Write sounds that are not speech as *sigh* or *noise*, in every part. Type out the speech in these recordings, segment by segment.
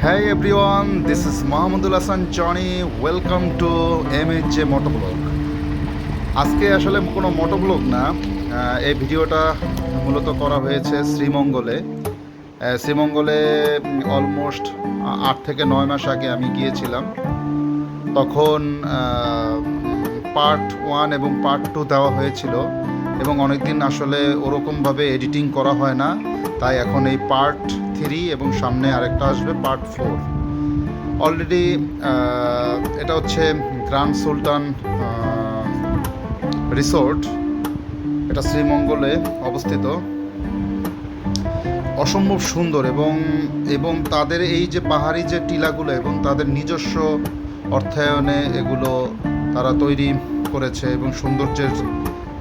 Hey everyone, this is Mohammedul Hassan Johnny. Welcome to MHJ Motovlog. আজকে আসলে কোনো motoblog না এই ভিডিওটা মূলত করা হয়েছে শ্রীমঙ্গলে শ্রীমঙ্গলে অলমোস্ট আট থেকে নয় মাস আগে আমি গিয়েছিলাম তখন পার্ট ওয়ান এবং পার্ট টু দেওয়া হয়েছিল এবং অনেকদিন আসলে ওরকমভাবে এডিটিং করা হয় না। তাই এখন এই পার্ট থ্রি এবং সামনে আরেকটা আসবে পার্ট ফোর অলরেডি এটা হচ্ছে গ্রান্ড সুলতান রিসোর্ট এটা শ্রীমঙ্গলে অবস্থিত। অসম্ভব সুন্দর এবং এবং তাদের এই যে পাহাড়ি যে টিলাগুলো এবং তাদের নিজস্ব অর্থায়নে এগুলো তারা তৈরি করেছে এবং সৌন্দর্যের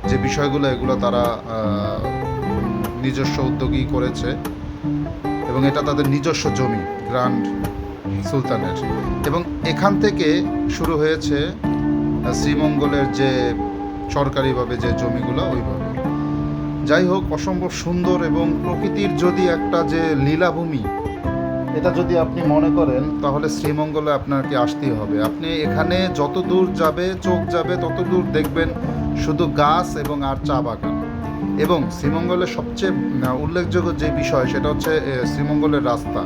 যে বিষয়গুলো, এগুলো তারা নিজস্ব উদ্যোগী করেছে এবং এটা তাদের নিজস্ব জমি, গ্র্যান্ড সুলতানের। এবং এখান থেকে শুরু হয়েছে শ্রীমঙ্গলের যে সরকারিভাবে যে জমিগুলো, ওইভাবে। যাই হোক, অসম্ভব সুন্দর এবং প্রকৃতির যদি একটা যে লীলাভূমি, এটা যদি আপনি মনে করেন, তাহলে শ্রীমঙ্গলে আপনাকে আসতেই হবে। আপনি এখানে যত দূর যাবে, চোখ যাবে তত দূর দেখবেন শুধু গাছ এবং আর চা বাগান। এবং শ্রীমঙ্গলের সবচেয়ে উল্লেখযোগ্য যে বিষয় সেটা হচ্ছে শ্রীমঙ্গলের রাস্তা।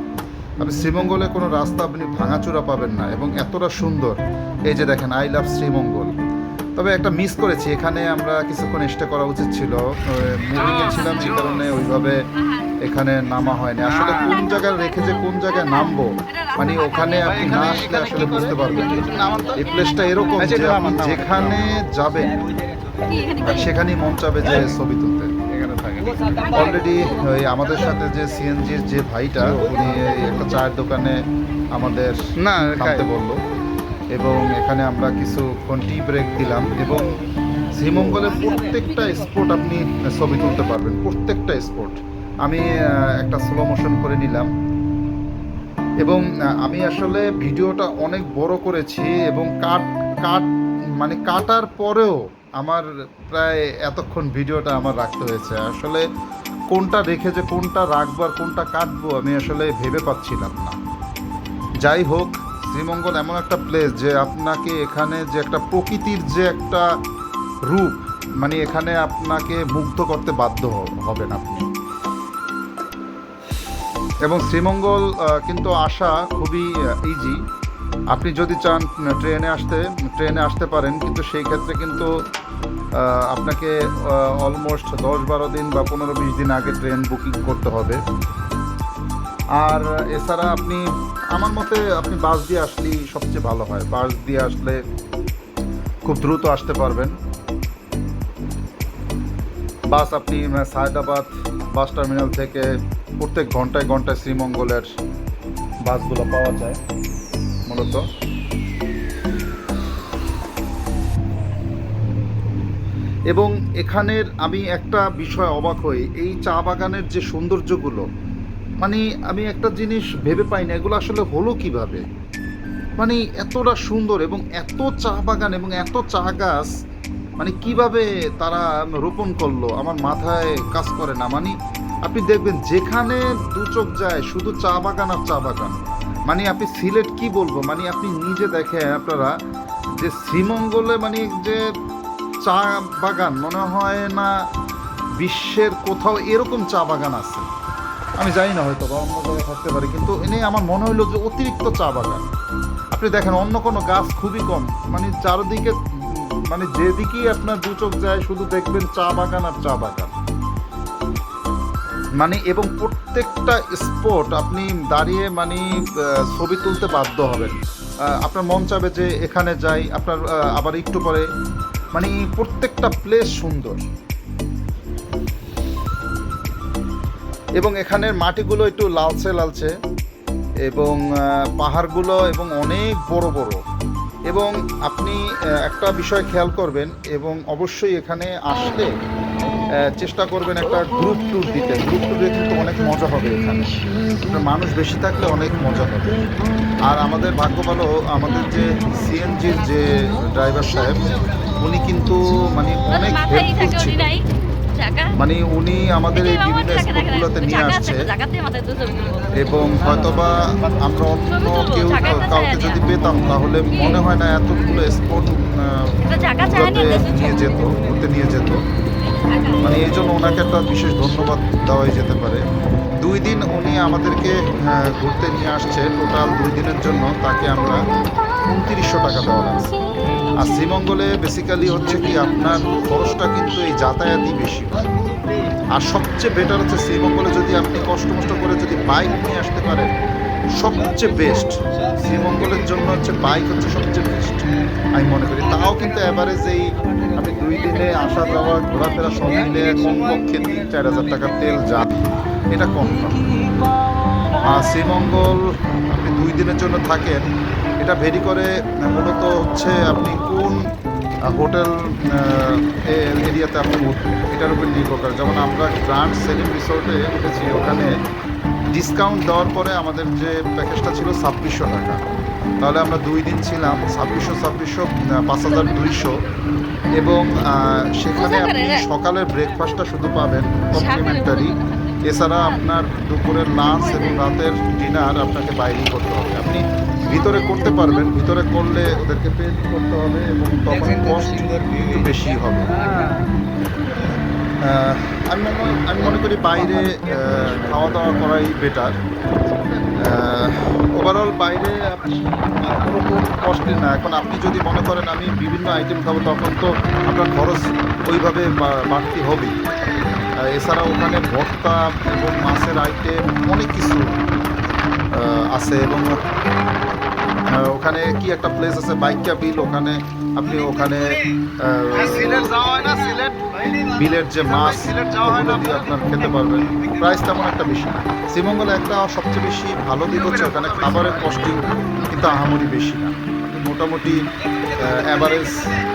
আপনি শ্রীমঙ্গলে কোনো রাস্তা আপনি ভাঙাচুরা পাবেন না এবং এতটা সুন্দর। এই যে দেখেন আই লাভ শ্রীমঙ্গল। তবে একটা মিস করেছি, এখানে আমরা কিছুক্ষণ স্টে করা উচিত ছিল। ছিলাম এই কারণে ওইভাবে এখানে নামা হয়নি। আসলে কোন জায়গায় রেখে যে কোন জায়গায় নামবো মানে ওখানে আপনি না আসলে আসলে বুঝতে পারবেন এই প্লেসটা এরকম যেখানে যাবেন আর সেখানেই মন চাবে যে ছবি তুলতে। অলরেডি ওই আমাদের সাথে যে সিএনজির যে ভাইটা উনি একটা চায়ের দোকানে আমাদের না থামতে বলল। এবং এখানে আমরা কিছুক্ষণ টি ব্রেক দিলাম এবং শ্রীমঙ্গলের প্রত্যেকটা স্পট আপনি ছবি তুলতে পারবেন প্রত্যেকটা স্পট আমি একটা স্লো মোশন করে নিলাম। এবং আমি আসলে ভিডিওটা অনেক বড় করেছি এবং কাট কাট মানে কাটার পরেও আমার প্রায় এতক্ষণ ভিডিওটা আমার রাখতে হয়েছে। আসলে কোনটা রেখে যে কোনটা রাখব আর কোনটা কাটবো আমি আসলে ভেবে পাচ্ছিলাম না। যাই হোক, শ্রীমঙ্গল এমন একটা প্লেস যে আপনাকে এখানে যে একটা প্রকৃতির যে একটা রূপ মানে এখানে আপনাকে মুগ্ধ করতে বাধ্য হবেন আপনি। এবং শ্রীমঙ্গল কিন্তু আসা খুবই ইজি আপনি যদি চান ট্রেনে আসতে ট্রেনে আসতে পারেন, কিন্তু সেই ক্ষেত্রে কিন্তু আপনাকে অলমোস্ট দশ বারো দিন বা পনেরো বিশ দিন আগে ট্রেন বুকিং করতে হবে। আর এছাড়া আপনি, আমার মতে আপনি বাস দিয়ে আসলেই সবচেয়ে ভালো হয়। বাস দিয়ে আসলে খুব দ্রুত আসতে পারবেন। বাস আপনি সায়দাবাদ বাস টার্মিনাল থেকে প্রত্যেক ঘন্টায় ঘন্টায় শ্রীমঙ্গলের বাসগুলো পাওয়া যায়, মূলত। এবং এখানের আমি একটা বিষয় অবাক হই, এই চা বাগানের যে সৌন্দর্যগুলো মানে আমি একটা জিনিস ভেবে পাই না, এগুলো আসলে হলো কীভাবে? মানে এতটা সুন্দর এবং এত চা বাগান এবং এত চা গাছ মানে কীভাবে তারা রোপণ করল, আমার মাথায় কাজ করে না। মানে আপনি দেখবেন যেখানে দু চোখ যায়, শুধু চা বাগান আর চা বাগান। মানে আপনি সিলেট কি বলব? মানে আপনি নিজে দেখেন আপনারা যে শ্রীমঙ্গলে মানে যে চা বাগান মনে হয় না বিশ্বের কোথাও এরকম চা বাগান আছে। আমি জানি না হয়তো বা অন্য জায়গায় থাকতে পারে, কিন্তু এনে আমার মনে হলো যে অতিরিক্ত চা বাগান। আপনি দেখেন, অন্য কোনো গাছ খুবই কম। মানে চারদিকে মানে যেদিকেই আপনার দু চোখ যায়, শুধু দেখবেন চা বাগান আর চা বাগান। মানে এবং প্রত্যেকটা স্পট আপনি দাঁড়িয়ে মানে ছবি তুলতে বাধ্য হবেন। আপনার মন চাবে যে এখানে যাই, আপনার আবার একটু পরে মানে প্রত্যেকটা প্লেস সুন্দর। এবং এখানের মাটিগুলো একটু লালচে লালচে। এবং পাহাড়গুলো এবং অনেক বড় বড়। এবং আপনি একটা বিষয় খেয়াল করবেন এবং অবশ্যই এখানে আসলে চেষ্টা করবেন একটা গ্রুপ ট্যুর দিতে। গ্রুপ ট্যুরে কিন্তু অনেক মজা হবে এখানে। মানুষ বেশি থাকলে অনেক মজা হবে। আর আমাদের ভাগ্য ভালো আমাদের যে সিএনজির যে ড্রাইভার সাহেব উনি কিন্তু মানে অনেক হেল্পফুল মানে উনি আমাদের এই বিভিন্ন স্পটগুলোতে নিয়ে আসছে। এবং হয়তোবা আমরা অন্য কেউ কাউকে যদি পেতাম তাহলে মনে হয় না এতগুলো স্পট না নিয়ে যেত ঘুরতে নিয়ে যেত। মানে এই জন্য ওনাকে একটা বিশেষ ধন্যবাদ দেওয়াই যেতে পারে। দুই দিন উনি আমাদেরকে ঘুরতে নিয়ে আসছে টোটাল দুই দিনের জন্য তাকে আমরা উনত্রিশশো টাকা দেওয়া লাগছে। আর শ্রীমঙ্গলে বেসিক্যালি হচ্ছে কি, আপনার খরচটা কিন্তু এই যাতায়াতই বেশি হয়। আর সবচেয়ে বেটার হচ্ছে শ্রীমঙ্গলে যদি আপনি কষ্ট মষ্ট করে যদি বাইক নিয়ে আসতে পারেন, সবচেয়ে বেস্ট শ্রীমঙ্গলের জন্য হচ্ছে বাইক হচ্ছে সবচেয়ে বেস্ট আমি মনে করি। তাও কিন্তু অ্যাভারেজ এই দুই দিনে আসা যাওয়া, ঘোরাফেরা সব মিলে কমপক্ষে তিন, চার হাজার টাকার তেল যাবে এটা কম আর শ্রীমঙ্গল আপনি দুই দিনের জন্য থাকেন, এটা ভেরি করে মূলত হচ্ছে আপনি কোন হোটেল এরিয়াতে আপনি উঠবেন এটার উপর নির্ভর করে। যেমন আমরা গ্র্যান্ড সেলিম রিসোর্টে উঠেছি ওখানে ডিসকাউন্ট দেওয়ার পরে আমাদের যে প্যাকেজটা ছিল ছাব্বিশশো টাকা। তাহলে আমরা দুই দিন ছিলাম ছাব্বিশশো ছাব্বিশশো পাঁচ হাজার দুইশো। এবং সেখানে আপনি সকালের ব্রেকফাস্টটা শুধু পাবেন কমপ্লিমেন্টারি এছাড়া আপনার দুপুরের লাঞ্চ এবং রাতের ডিনার আপনাকে বাইরেই করতে হবে। আপনি ভিতরে করতে পারবেন ভিতরে করলে ওদেরকে পে করতে হবে এবং তখন কস্ট একটু বেশি হবে। আমি মনে আমি মনে করি বাইরে খাওয়া দাওয়া করাই বেটার ওভারঅল বাইরে আপনি কোনো কষ্ট না। এখন আপনি যদি মনে করেন আমি বিভিন্ন আইটেম খাব, তখন তো আপনার খরচ ওইভাবে বাড়তি হবে এছাড়া ওখানে ভর্তা এবং মাছের আইটেম অনেক কিছু আছে এবং ওখানে কি একটা প্লেস আছে? বাইকা বিল ওখানে। আপনি ওখানে বিলের যে মাছ ওগুলো দিয়ে আপনার খেতে পারবেন। প্রাইস তেমন একটা বেশি না। শ্রীমঙ্গলে একটা সবচেয়ে বেশি ভালো দিক হচ্ছে ওখানে খাবারের কস্টিং কিন্তু আহামরি বেশি না। মোটামুটি অ্যাভারেজ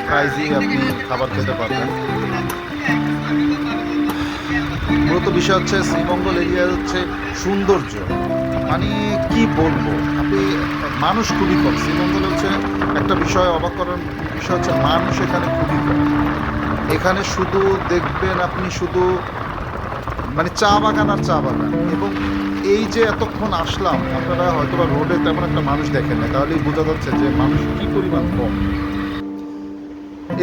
প্রাইসেই আপনি খাবার খেতে পারবেন। মূলত বিষয় হচ্ছে শ্রীমঙ্গল এরিয়া হচ্ছে সৌন্দর্য। মানে কি বলব? আপনি মানুষ খুবই কম। শ্রীমঙ্গল হচ্ছে একটা বিষয় অবাক করার বিষয় হচ্ছে মানুষ এখানে খুবই কম। এখানে শুধু দেখবেন আপনি শুধু মানে চা বাগান আর চা বাগান। এবং এই যে এতক্ষণ আসলাম, আপনারা হয়তো বা রোডে তেমন একটা মানুষ দেখেন না তাহলেই বোঝা যাচ্ছে যে মানুষ কি পরিমাণ কম।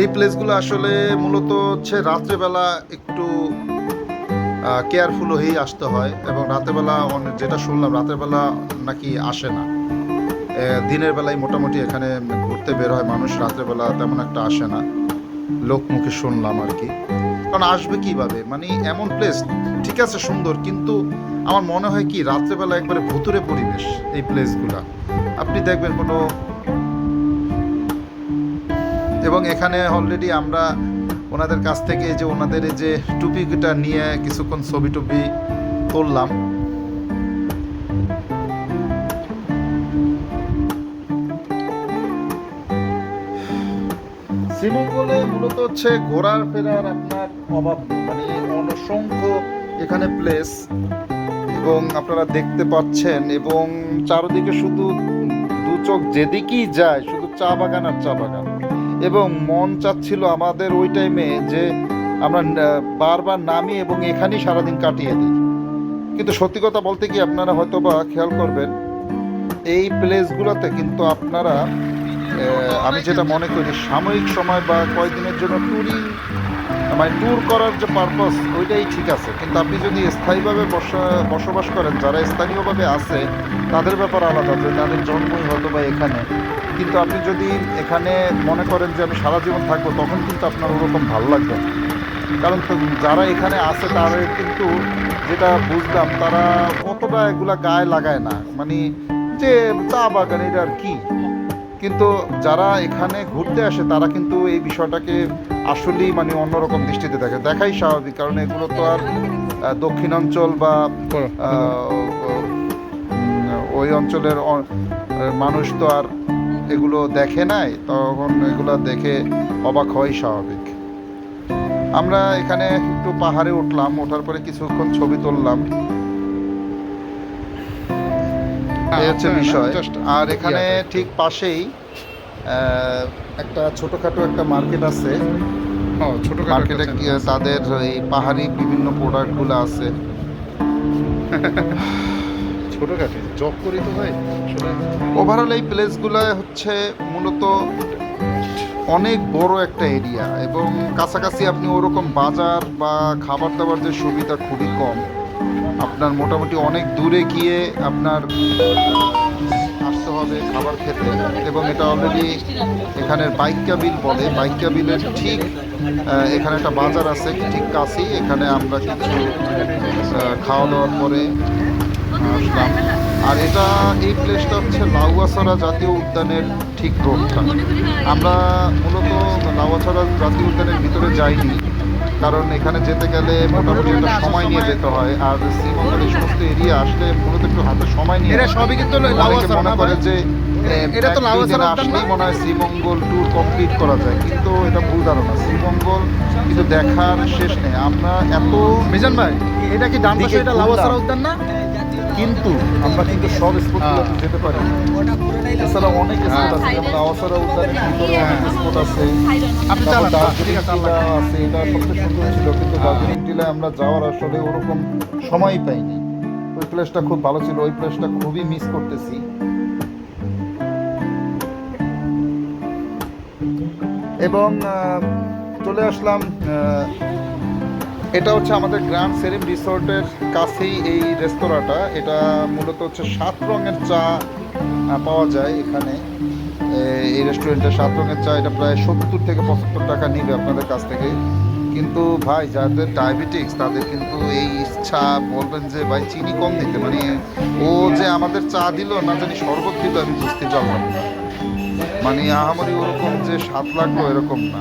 এই প্লেসগুলো আসলে মূলত হচ্ছে রাত্রেবেলা একটু কেয়ারফুল হয়েই আসতে হয় এবং রাতেরবেলা যেটা শুনলাম, রাতেরবেলা নাকি আসে না। দিনের বেলায় মোটামুটি এখানে ঘুরতে বের হয় মানুষ, রাত্রেবেলা তেমন একটা আসে না। লোক মুখে শুনলাম আর কি। কারণ আসবে কীভাবে? মানে এমন প্লেস ঠিক আছে সুন্দর, কিন্তু আমার মনে হয় কি, রাত্রেবেলা একবারে ভুতুরে পরিবেশ এই প্লেসগুলা আপনি দেখবেন কোনো এবং এখানে অলরেডি আমরা ওনাদের কাছ থেকে যে ওনাদের যে টুপিটা নিয়ে কিছুক্ষণ ছবি টুপি তুললাম। শ্রীমঙ্গলে মূলত হচ্ছে ঘোরার ফেরার আপনার অভাব মানে অসংখ্য এখানে প্লেস এবং আপনারা দেখতে পাচ্ছেন এবং চারদিকে শুধু দু চোখ যেদিকেই যায় শুধু চা বাগান আর চা বাগান। এবং মন চাচ্ছিল আমাদের ওই টাইমে যে আমরা বারবার নামি এবং এখানেই সারাদিন কাটিয়ে দিই। কিন্তু সত্যি কথা বলতে কি আপনারা হয়তো বা খেয়াল করবেন, এই প্লেসগুলোতে কিন্তু আপনারা আমি যেটা মনে করি সাময়িক সময় বা কয়েকদিনের জন্য ট্যুরিং মানে ট্যুর করার যে পারপাস ওইটাই ঠিক আছে। কিন্তু আপনি যদি স্থায়ীভাবে বসা, বসবাস করেন, যারা স্থানীয়ভাবে আছে, তাদের ব্যাপার আলাদা। যে তাদের জন্মই হয়তো বা এখানে। কিন্তু আপনি যদি এখানে মনে করেন যে আমি সারা জীবন থাকব তখন কিন্তু আপনার ওরকম ভালো লাগবে না। কারণ যারা এখানে আছে তারা কিন্তু যেটা বুঝলাম তারা অতটা এগুলা গায়ে লাগায় না। মানে যে চা বাগান এটা আর কি? কিন্তু যারা এখানে ঘুরতে আসে তারা কিন্তু এই বিষয়টাকে আসলেই মানে অন্যরকম দৃষ্টিতে দেখে। দেখাই স্বাভাবিক কারণ এগুলো তো আর দক্ষিণাঞ্চল বা ওই অঞ্চলের মানুষ তো আর এগুলো দেখে নাই তখন এগুলো দেখে অবাক হয় স্বাভাবিক। আমরা এখানে একটু পাহাড়ে উঠলাম ওঠার পরে কিছুক্ষণ ছবি তুললাম। এই হচ্ছে বিষয়। আর এখানে ঠিক পাশেই একটা ছোটোখাটো একটা মার্কেট আছে। ছোট মার্কেটে কি তাদের এই পাহাড়ি বিভিন্ন প্রোডাক্টগুলো আছে। *laughs* জব করি তো ভাই ওভারঅল এই প্লেসগুলো হচ্ছে মূলত অনেক বড় একটা এরিয়া এবং কাছাকাছি আপনি ওরকম বাজার বা খাবার দাবার যে সুবিধা খুবই কম, আপনার মোটামুটি অনেক দূরে গিয়ে আপনার আসতে হবে খাবার খেতে এবং এটা অলরেডি এখানের বাইকা বিল বলে বাইকা বিলের ঠিক এখানে একটা বাজার আছে, ঠিক কাছেই এখানে আমরা কিছু খাওয়া দাওয়ার পরে আসলাম আর এটা এই প্লেসটা হচ্ছে লাউয়াছড়া জাতীয় উদ্যানের ঠিক রোডটা আমরা মূলত লাউয়াছড়া জাতীয় উদ্যানের ভিতরে যাইনি। কারণ এখানে যেতে গেলে মোটামুটি একটা সময় নিয়ে যেতে হয়। আর শ্রীমঙ্গল এই সমস্ত এরিয়া আসলে মূলত একটু হাতে সময় নিয়ে এরা সবই কিন্তু অনেকে মনে করে যে এটা তো লাউয়াছড়া আসলেই মনে হয় শ্রীমঙ্গল ট্যুর কমপ্লিট করা যায়। কিন্তু এটা ভুল ধারণা। শ্রীমঙ্গল কিন্তু দেখার শেষ নেই। আমরা এত মিজান ভাই এটা কি ডান পাশে এটা। লাউয়াছড়া উদ্যান না? কিন্তু আমরা কিন্তু সব স্পটগুলোতে হ্যাঁ। যেতে পারি। এছাড়া অনেক স্পট আছে যেমন আওয়াসারা উদ্যানের ভিতরে অনেক স্পট আছে। তারপর দার্জিলিং আছে টিলা আছে এটা সবচেয়ে সুন্দর ছিল কিন্তু দার্জিলিং টিলায় আমরা যাওয়ার আসলে ওরকম সময়ই পাইনি। ওই প্লেসটা খুব ভালো ছিল ওই প্লেসটা খুবই মিস করতেছি। এবং চলে আসলাম এটা হচ্ছে আমাদের গ্র্যান্ড সেরিম রিসোর্টের কাছেই এই রেস্তোরাঁটা। এটা মূলত হচ্ছে সাত রঙের চা পাওয়া যায় এখানে। এই রেস্টুরেন্টে সাত রঙের চা, এটা প্রায় সত্তর থেকে পঁচাত্তর টাকা নিবে আপনাদের কাছ থেকে। কিন্তু ভাই, যাদের ডায়াবেটিক্স, তাদের কিন্তু এই ইচ্ছা বলবেন যে, ভাই, চিনি কম দিতে। মানে ও যে আমাদের চা দিল, না জানি শরবত দিল, আমি বুঝতে পারলাম না। মানে আহামরি ওরকম যে স্বাদ লাগল এরকম না।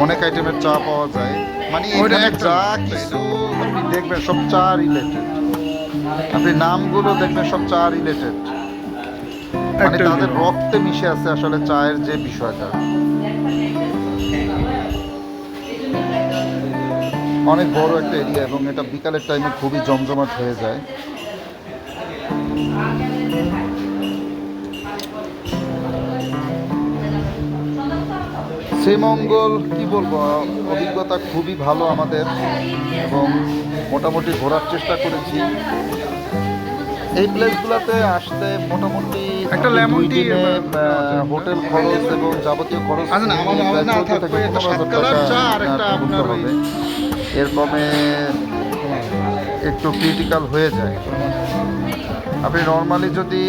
অনেক আইটেমের চা পাওয়া যায়। মানে এখানে একটা- কিছু আপনি দেখবেন সব চা রিলেটেড আপনি নামগুলো দেখবেন সব চা রিলেটেড মানে তাদের রক্তে মিশে আছে আসলে চায়ের যে বিষয়টা। অনেক বড় একটা এরিয়া এবং এটা বিকালের টাইমে খুবই জমজমাট হয়ে যায়। শ্রীমঙ্গল কি বলব অভিজ্ঞতা খুবই ভালো আমাদের এবং মোটামুটি ঘোরার চেষ্টা করেছি। এই প্লেসগুলোতে আসতে মোটামুটি একটা আহ, আহ, হোটেল খরচ এবং যাবতীয় খরচ আচ্ছা না, আমার- আমার প্রায় না 14 থাকবে, থেকে একটা 15 হাজার সাত কালার টাকা, চা আর একটা আহ, আপনার গুনতে এর কমে একটু ক্রিটিক্যাল হয়ে যায়। আপনি নর্মালি যদি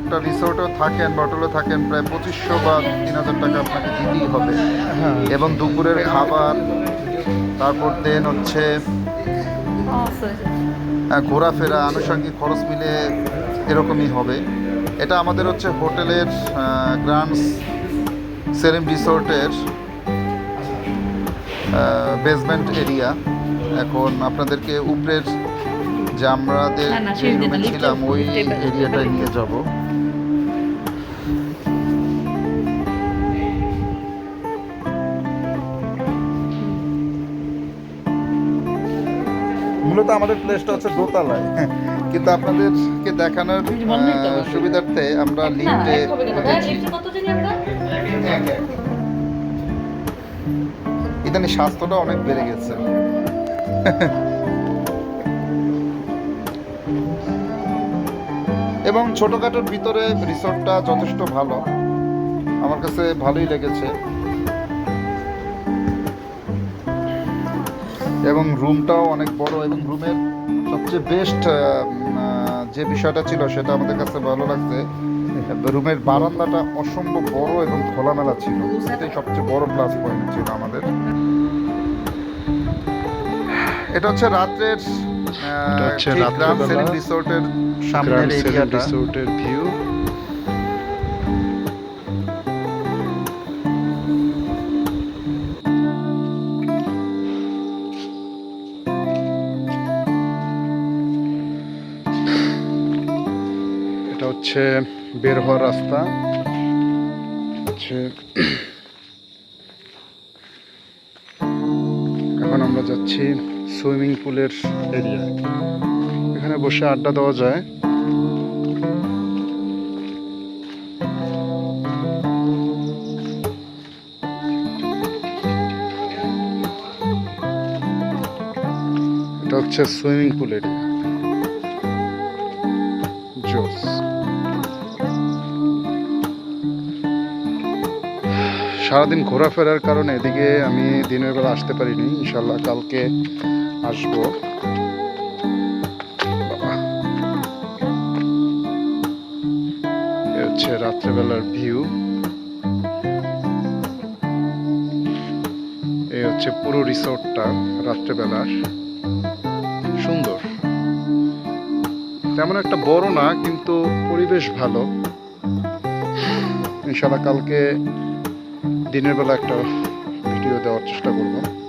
একটা রিসোর্টও থাকেন বা হোটেলে থাকেন প্রায় পঁচিশশো বা তিন হাজার টাকা আপনাকে দিতেই হবে। হ্যাঁ। এবং দুপুরের খাবার তারপর দেন হচ্ছে ঘোরাফেরা আনুষঙ্গিক খরচ মিলে এরকমই হবে। এটা আমাদের হচ্ছে হোটেলের গ্রান্ড সেরেম রিসোর্টের বেসমেন্ট এরিয়া এখন আপনাদেরকে উপরের যে আমাদের যে রুমে ছিলাম ওই এরিয়াটায় নিয়ে যাব। মূলত আমাদের প্লেসটা হচ্ছে দোতলায়। কিন্তু আপনাদেরকে দেখানোর। সুবিধার্থে আমরা লিফটে উঠেছি ইদানি স্বাস্থ্যটা অনেক বেড়ে গেছে। এবং ছোটখাটোর ভিতরে রিসোর্টটা যথেষ্ট ভালো। আমার কাছে ভালোই লেগেছে। এবং রুমটাও অনেক বড় এবং রুমের সবচেয়ে বেস্ট যে বিষয়টা ছিল সেটা আমাদের কাছে ভালো লাগছে। রুমের বারান্দাটা অসম্ভব বড় এবং খোলামেলা ছিল। এটাই সবচেয়ে বড় প্লাস পয়েন্ট ছিল আমাদের। এটা হচ্ছে রাত্রের এটা হচ্ছে রাত্রেবেলা রিসোর্টের সামনের এরিয়াটা। রিসোর্টের ভিউ। এটা হচ্ছে বের হওয়ার রাস্তা। হচ্ছে এখন আমরা যাচ্ছি সুইমিং পুলের এরিয়া। এখানে বসে আড্ডা দেওয়া যায়। এটা হচ্ছে সুইমিং পুল এরিয়া। জোস। সারাদিন ঘোরাফেরার কারণে এদিকে আমি দিনের বেলা আসতে পারিনি। ইনশাল্লাহ কালকে আসব। হচ্ছে রাত্রেবেলার ভিউ। এই হচ্ছে পুরো রিসোর্টটা রাত্রেবেলার। সুন্দর। তেমন একটা বড় না, কিন্তু পরিবেশ ভালো। ইনশাল্লাহ কালকে দিনের বেলা একটা ভিডিও দেওয়ার চেষ্টা করব।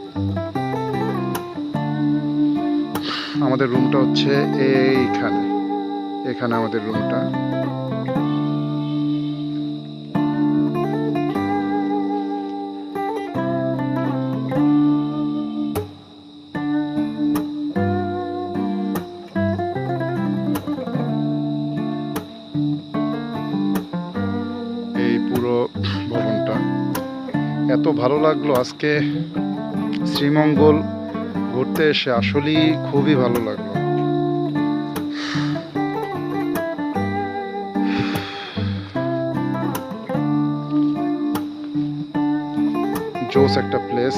আমাদের রুমটা হচ্ছে এইখানে। এখানে আমাদের রুমটা। এই পুরো ভবনটা। এত ভালো লাগল আজকে। শ্রীমঙ্গল ঘুরতে এসে আসলেই খুবই ভালো লাগল। জোস একটা প্লেস।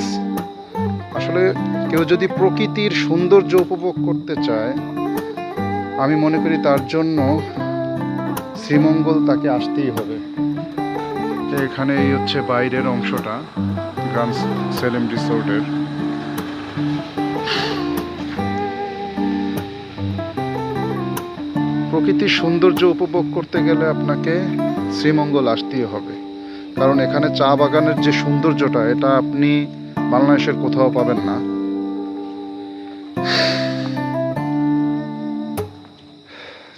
আসলে কেউ যদি প্রকৃতির সৌন্দর্য উপভোগ করতে চায়, আমি মনে করি তার জন্য শ্রীমঙ্গল তাকে আসতেই হবে। এখানে এই হচ্ছে বাইরের অংশটা গ্রান্ড সেলেম রিসোর্টের। প্রকৃতির সৌন্দর্য উপভোগ করতে গেলে আপনাকে শ্রীমঙ্গল আসতেই হবে। কারণ এখানে চা বাগানের যে সৌন্দর্যটা, এটা আপনি বাংলাদেশের কোথাও পাবেন না।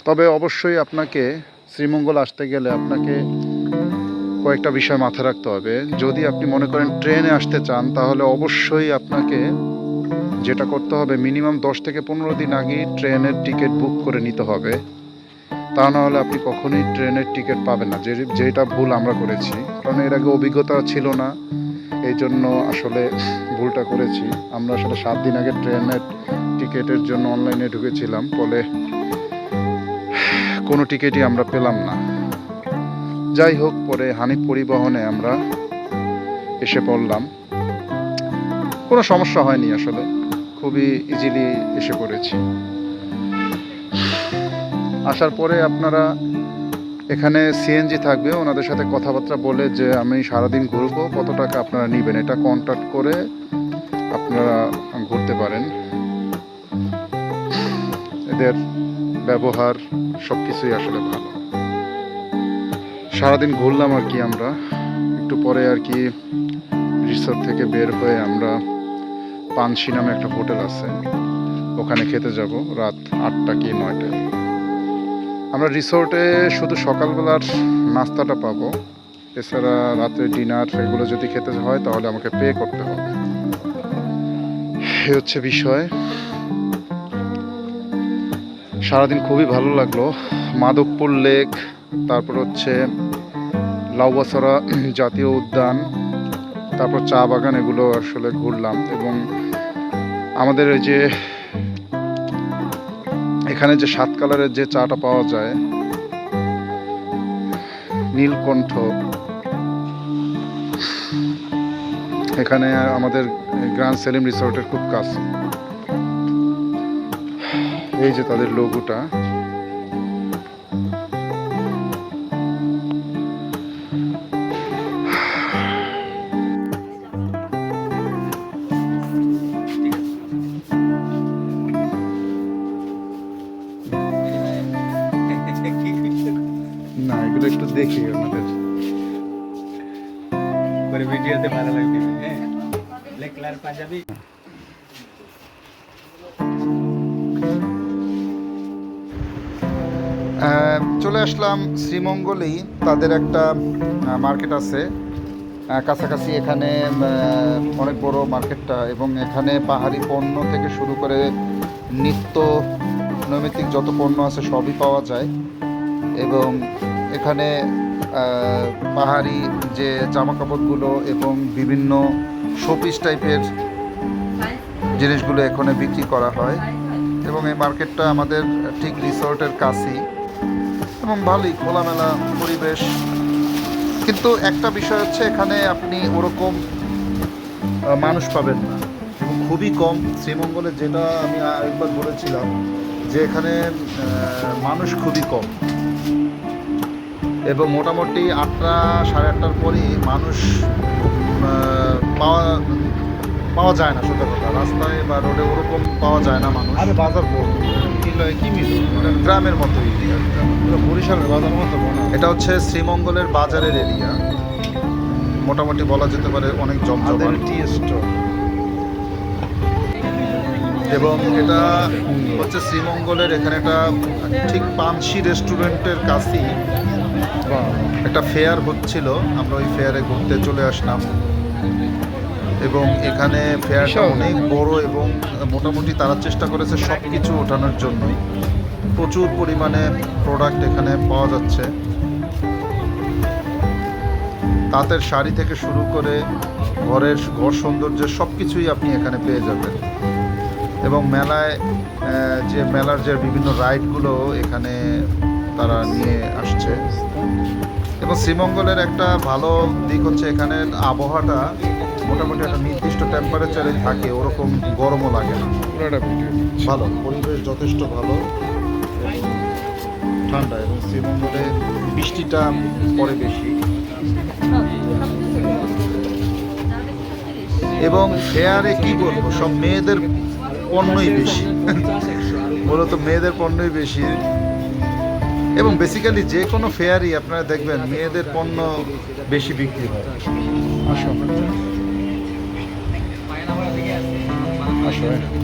তবে অবশ্যই আপনাকে শ্রীমঙ্গল আসতে গেলে আপনাকে কয়েকটা বিষয় মাথায় রাখতে হবে। যদি আপনি মনে করেন ট্রেনে আসতে চান, তাহলে অবশ্যই আপনাকে যেটা করতে হবে, মিনিমাম দশ থেকে পনেরো দিন আগে ট্রেনের টিকিট বুক করে নিতে হবে। তা না হলে আপনি কখনোই ট্রেনের টিকিট পাবেন না। যে, যেটা ভুল আমরা করেছি, কারণ এর আগে অভিজ্ঞতা ছিল না। এই জন্য আসলে ভুলটা করেছি। আমরা আসলে সাত দিন আগে ট্রেনের টিকিটের জন্য অনলাইনে ঢুকেছিলাম। ফলে কোনো টিকিটই আমরা পেলাম না। যাই হোক, পরে হানিফ পরিবহনে আমরা এসে পড়লাম। কোনো সমস্যা হয়নি আসলে। খুবই ইজিলি এসে পড়েছি। আসার পরে আপনারা এখানে সিএনজি থাকবে, ওনাদের সাথে কথাবার্তা বলে যে আমি সারাদিন ঘুরবো, কত টাকা আপনারা নেবেন, এটা কন্ট্যাক্ট করে আপনারা ঘুরতে পারেন। এদের ব্যবহার সব কিছুই আসলে ভালো। সারাদিন ঘুরলাম আর কি আমরা। একটু পরে আর কি রিসোর্ট থেকে বের হয়ে আমরা পানসি নামে একটা হোটেল আছে, ওখানে খেতে যাব, রাত আটটা কি নয়টায়। আমরা রিসোর্টে শুধু সকালবেলার নাস্তাটা পাবো। এছাড়া রাতে ডিনার এগুলো যদি খেতে হয়, তাহলে আমাকে পে করতে হবে। এ হচ্ছে বিষয়। সারাদিন খুবই ভালো লাগল। মাধবপুর লেক, তারপর হচ্ছে লাউবাসরা জাতীয় উদ্যান, তারপর চা বাগান এগুলো আসলে ঘুরলাম এবং আমাদের এই যে এখানে যে সাত কালারের যে চাটা পাওয়া যায়, নীলকণ্ঠ। এখানে আমাদের গ্র্যান্ড সেলিম রিসোর্টের খুব কাছে। এই যে তাদের লোগোটা ভালো লাগবে। হ্যাঁ। Black colour Punjabi. চলে আসলাম শ্রীমঙ্গলেই। তাদের একটা মার্কেট আছে। কাছাকাছি এখানে অনেক বড় মার্কেটটা এবং এখানে পাহাড়ি পণ্য থেকে শুরু করে নিত্য নৈমিত্তিক যত পণ্য আছে সবই পাওয়া যায়। এবং এখানে পাহাড়ি যে জামা কাপড়গুলো এবং বিভিন্ন শোপিস টাইপের জিনিসগুলো এখানে বিক্রি করা হয় এবং এই মার্কেটটা আমাদের ঠিক রিসর্টের কাছেই এবং ভালোই খোলামেলা পরিবেশ। কিন্তু একটা বিষয় হচ্ছে এখানে আপনি ওরকম মানুষ পাবেন না। খুবই কম। শ্রীমঙ্গলে যেটা আমি আরেকবার বলেছিলাম যে এখানে মানুষ খুবই কম। এবং মোটামুটি আটটা সাড়ে আটটার পরই মানুষ পাওয়া পাওয়া যায় না সত্যি কথা। রাস্তায় বা রোডে ওরকম পাওয়া যায় না মানুষ। আরে বাজার কি মিল? গ্রামের মতোই। বরিশালের বাজার মতো মনে এটা হচ্ছে শ্রীমঙ্গলের বাজারের এরিয়া। মোটামুটি বলা যেতে পারে অনেক জমজমাট টি স্টোর এবং এটা হচ্ছে শ্রীমঙ্গলের এখানে একটা ঠিক পানসি রেস্টুরেন্টের কাছেই একটা ফেয়ার হচ্ছিল আমরা ওই ফেয়ারে ঘুরতে চলে আসলাম। এবং এখানে ফেয়ারটা অনেক বড় এবং মোটামুটি তারা চেষ্টা করেছে সব কিছু ওঠানোর জন্যই প্রচুর পরিমাণে প্রোডাক্ট এখানে পাওয়া যাচ্ছে। তাঁতের শাড়ি থেকে শুরু করে ঘরের ঘর সৌন্দর্যের সব কিছুই আপনি এখানে পেয়ে যাবেন। এবং মেলায় আহ, যে মেলার যে বিভিন্ন রাইডগুলো এখানে তারা নিয়ে আসছে। এবং শ্রীমঙ্গলের একটা ভালো দিক হচ্ছে এখানে আবহাওয়াটা মোটামুটি একটা নির্দিষ্ট টেম্পারেচারে থাকে, ওরকম গরমও লাগে না। ভালো, পরিবেশ যথেষ্ট ভালো ঠান্ডা এবং শ্রীমঙ্গলে বৃষ্টিটা পরে বেশি। এবং ফেয়ারে কি বলব, সব মেয়েদের পণ্যই বেশি। মূলত মেয়েদের পণ্যই বেশি। এবং বেসিক্যালি যে কোনো ফেয়ারই আপনারা দেখবেন মেয়েদের পণ্য বেশি বিক্রি হয়। আসো। আসো।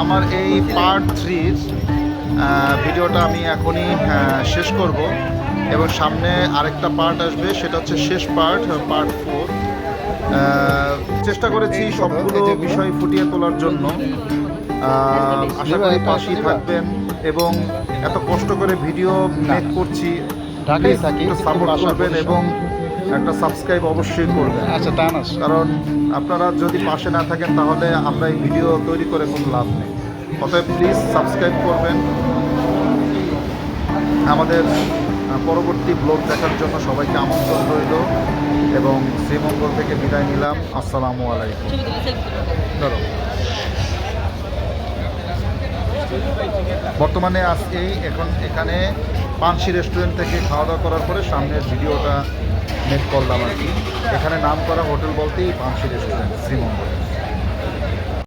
আমার এই পার্ট থ্রির ভিডিওটা আমি এখনই শেষ করব। এবং সামনে আরেকটা পার্ট আসবে সেটা হচ্ছে শেষ পার্ট পার্ট ফোর চেষ্টা করেছি সবগুলো বিষয় ফুটিয়ে তোলার জন্য। আশা করি পাশেই থাকবেন এবং এত কষ্ট করে ভিডিও মেক করছি সাপোর্ট করবেন এবং একটা সাবস্ক্রাইব অবশ্যই করবেন। আচ্ছা টান আসো কারণ আপনারা যদি পাশে না থাকেন তাহলে আমরা এই ভিডিও তৈরি করে কোনো লাভ নেই। অতএব প্লিজ সাবস্ক্রাইব করবেন। আমাদের পরবর্তী ব্লগ দেখার জন্য সবাইকে আমন্ত্রণ রইল এবং শ্রীমঙ্গল থেকে বিদায় নিলাম। আসসালামু আলাইকুম। ধরো। বর্তমানে আজকেই এখন এখানে পানসি রেস্টুরেন্ট থেকে খাওয়া দাওয়া করার পরে সামনের ভিডিওটা মেক করলাম আর কি। এখানে নাম করা হোটেল বলতেই পাঁচশো রেস্টুরেন্ট শ্রীমঙ্গল।